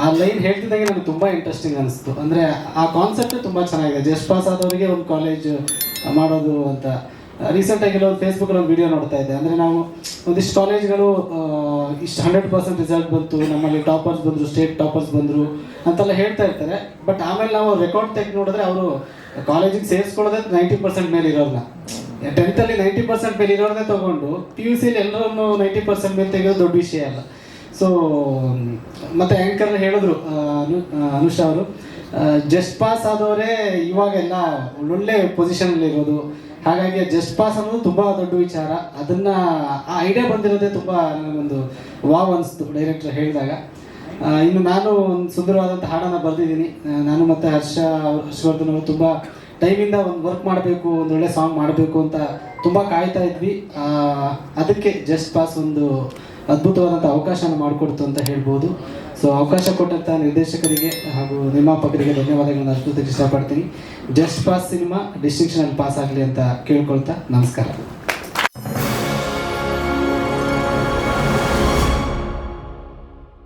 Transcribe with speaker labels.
Speaker 1: ಆ ಲೈನ್ ಹೇಳ್ತಿದ್ದಾಗೆ ನನಗೆ ತುಂಬ ಇಂಟ್ರೆಸ್ಟಿಂಗ್ ಅನಿಸ್ತು. ಅಂದರೆ ಆ ಕಾನ್ಸೆಪ್ಟ್ ತುಂಬ ಚೆನ್ನಾಗಿದೆ. ಜಸ್ಟ್ ಪಾಸ್ ಆದವರಿಗೆ ಒಂದು ಕಾಲೇಜ್ ಮಾಡೋದು ಅಂತ. ರೀಸೆಂಟಾಗಿ ಒಂದು ಫೇಸ್ಬುಕ್ಕಲ್ಲಿ ಒಂದು ವಿಡಿಯೋ ನೋಡ್ತಾ ಇದ್ದೆ. ಅಂದರೆ ನಾವು ಒಂದಿಷ್ಟು ಕಾಲೇಜ್ಗಳು ಇಷ್ಟು ಹಂಡ್ರೆಡ್ ಪರ್ಸೆಂಟ್ ರಿಸಲ್ಟ್ ಬಂತು. ನಮ್ಮಲ್ಲಿ ಟಾಪರ್ಸ್ ಬಂದರು ಸ್ಟೇಟ್ ಟಾಪರ್ಸ್ ಬಂದರು ಅಂತೆಲ್ಲ ಹೇಳ್ತಾ ಇರ್ತಾರೆ. ಬಟ್ ಆಮೇಲೆ ನಾವು ರೆಕಾರ್ಡ್ ತೆಗೆದು ನೋಡಿದ್ರೆ ಅವರು ಕಾಲೇಜಿಗೆ ಸೇರಿಸ್ಕೊಳ್ಳೋದೇ ನೈಂಟಿ ಪರ್ಸೆಂಟ್ ಮೇಲೆ ಇರೋಲ್ಲ ಟೆಂತಲ್ಲಿ ನೈಂಟಿ ಪರ್ಸೆಂಟ್ ಮೇಲೆ ಇರೋದೇ ತೊಗೊಂಡು ಪಿ ಯು ಸಿಲಿ ಎಲ್ಲರನ್ನು ನೈಂಟಿ ಪರ್ಸೆಂಟ್ ಮೇಲೆ ತೆಗೆಯೋದು ದೊಡ್ಡ ವಿಷಯ ಅಲ್ಲ. ಸೊ ಮತ್ತೆ ಆ್ಯಂಕರ್ ಹೇಳಿದ್ರು ಅನುಷಾ ಅವರು ಜಸ್ಟ್ ಪಾಸ್ ಆದವರೇ ಇವಾಗೆಲ್ಲ ಒಳ್ಳೊಳ್ಳೆ ಪೊಸಿಷನಲ್ಲಿ ಇರೋದು. ಹಾಗಾಗಿ ಜಸ್ಟ್ ಪಾಸ್ ಅನ್ನೋದು ತುಂಬ ದೊಡ್ಡ ವಿಚಾರ. ಅದನ್ನ, ಆ ಐಡಿಯಾ ಬಂದಿರೋದೇ ತುಂಬ ನನಗೊಂದು ವಾವ್ ಅನಿಸ್ತು ಡೈರೆಕ್ಟರ್ ಹೇಳಿದಾಗ. ಇನ್ನು ನಾನು ಒಂದು ಸುಂದರವಾದಂಥ ಹಾಡನ್ನು ಬರೆದಿದ್ದೀನಿ. ನಾನು ಮತ್ತು ಹರ್ಷ, ಹರ್ಷವರ್ಧನ್ ಅವರು ತುಂಬ ಟೈಮಿಂದ ಒಂದು ವರ್ಕ್ ಮಾಡಬೇಕು, ಒಂದು ಒಳ್ಳೆ ಸಾಂಗ್ ಮಾಡಬೇಕು ಅಂತ ತುಂಬ ಕಾಯ್ತಾ ಇದ್ವಿ. ಅದಕ್ಕೆ ಜಸ್ಟ್ ಪಾಸ್ ಒಂದು ಅದ್ಭುತವಾದಂಥ ಅವಕಾಶನ ಮಾಡಿಕೊಡ್ತು ಅಂತ ಹೇಳ್ಬೋದು. ಸೊ ಅವಕಾಶ ಕೊಟ್ಟಂಥ ನಿರ್ದೇಶಕರಿಗೆ ಹಾಗೂ ನಿರ್ಮಾಪಕರಿಗೆ ಧನ್ಯವಾದಗಳನ್ನ ಅಷ್ಟು ಇಷ್ಟಪಡ್ತೀನಿ. ಜಸ್ಟ್ ಪಾಸ್ ಸಿನಿಮಾ ಡಿಸ್ಟಿಂಕ್ಷನಲ್ಲಿ ಪಾಸ್ ಆಗಲಿ ಅಂತ ಕೇಳ್ಕೊಳ್ತಾ ನಮಸ್ಕಾರ.